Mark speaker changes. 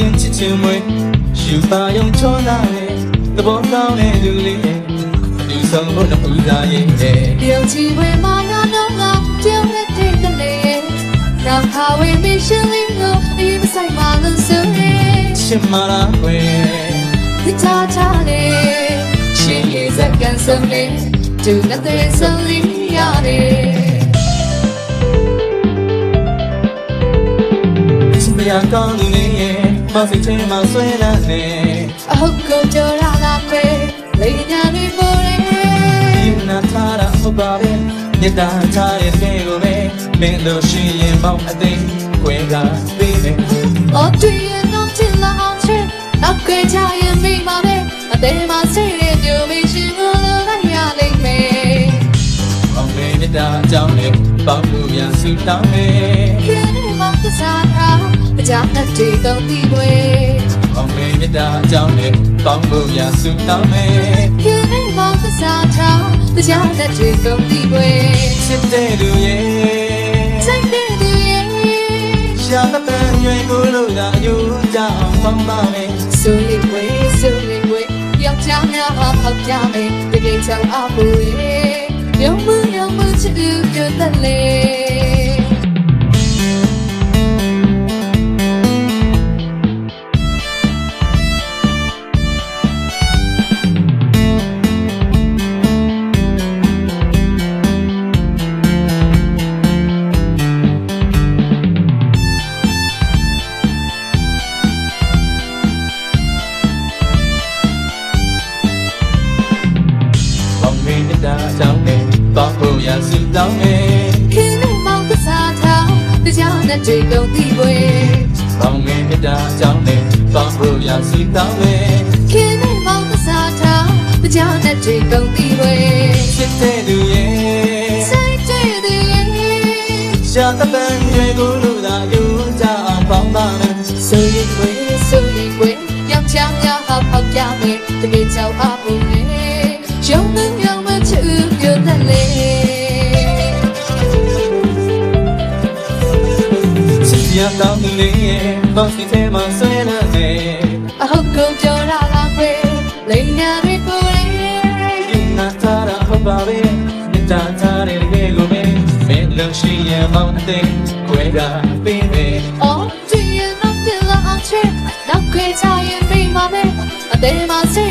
Speaker 1: ရင်ချစ်ချင်မွေးရှူပါယုံချောလာလေသဘောကောင်းတဲ့လူလေးရဲ့လူဆောင်ဖို့တော့ဦးစားရဲ့
Speaker 2: တယောက်ချီဝေမာနာတော့ကတယောက်နဲ့တည်းကနေနောက်ခါဝေမ
Speaker 1: ရှင်လေးကိုအေး
Speaker 2: မဆိုင်ပါလို့ဆိုရဲရှင်းမလာခွေဒီချာချာလေးရှ
Speaker 1: င်းရဲ့ဇက်ကန်စုံလေး do nothing so linear 呀，刚。 မစိတ်ထဲမှာဆွဲလန်းနေ
Speaker 2: အဟုတ်ကိုကြော်ရလာခွေလိန်ညာလေးပေါ်လေ
Speaker 1: ဒီနာထားတာဟုတ်ပါပဲမြေတားထားတဲ့တဲ့ကိုပဲမင်းတို့ရှိရင်မောင်းအသိခွဲကပေးမယ်
Speaker 2: အော်တွေ့ရင်တော့ချစ်လာအောင်ချစ်နောက်ကြချရင်မိမပဲအသေးမစိတ်ရဲ့ကြိုးမရှိဘူးလို့လိုက်ရလိမ့်မယ်
Speaker 1: အောင်မေမြေတားအကြောင်းနဲ့ပေါင်းလို့ရဆူတောင်းမယ်
Speaker 2: ခင်မသစားထားအ ကြနဲ့ဒီကုန်ဒီွယ်
Speaker 1: အောင်မေမြေတားအကြောင်းနဲ့ပေါင်းလို့ရဆူတောင်းမယ်
Speaker 2: ခင်မသစားထားအကြနဲ့ဒီကုန်ဒီွယ်
Speaker 1: ချစ်တဲ့လူရဲ့
Speaker 2: စိတ်တဲ့သူရဲ့
Speaker 1: ရှာတဲ့ပန်းရွယ်ကိုလို့သာယူကြအောင်ပေါင်းပါမယ်
Speaker 2: ဆိုရင်ဝေးဆိုရင်ဝေးယောက်ျားများဟာဖောက်ကြမယ်တကယ်ချောင်းအပူရဲ့ယုံမှုယုံမှုချစ်သူကြတဲ့လေ
Speaker 1: ပေါင်းလို့ရဆူတောင်းမယ်
Speaker 2: ခင်နဲ့မောင်ကစားထားတရားနဲ့တွေ့ကုန်ဒီွယ်
Speaker 1: ပေါင်းမေမြေတားအကြောင်းနဲ့ပေါင်းလို့ရဆူတောင်းမယ်
Speaker 2: ခင်နဲ့မောင်ကစားထားတရားနဲ့တွေ့ကုန်ဒီွယ်
Speaker 1: ချစ်တဲ့လူရဲ့
Speaker 2: စိတ်တဲ့သူရဲ့
Speaker 1: ရှာတဲ့ပန်းရွယ်ကိုလို့သာယူကြအောင်ပေါင်းပါမယ်
Speaker 2: ဆိုရင်ဝေးဆိုရင်ဝေးယောက်ျားများဟာဖောက်ကြမယ်တကယ်ချောင်း ရတော
Speaker 1: င်းသူလေးရဲ့မောင်စီထဲမှာဆွဲလန်းနေ
Speaker 2: အဟုတ်ကုန်ကြော်လာလာခွေလိန်ညာရီပူလေ
Speaker 1: ဒီနာထားတာဟုတ်ပါပဲမြေတားထားတဲ့လေကိုပဲမင်းလုံရှိရင်မောင်းအသိခွဲကပေးမယ်
Speaker 2: အော်ဒီရနောက်တလာအောင်ချစ်နောက်ခွေချရင်မိမမဲအသေးမစိ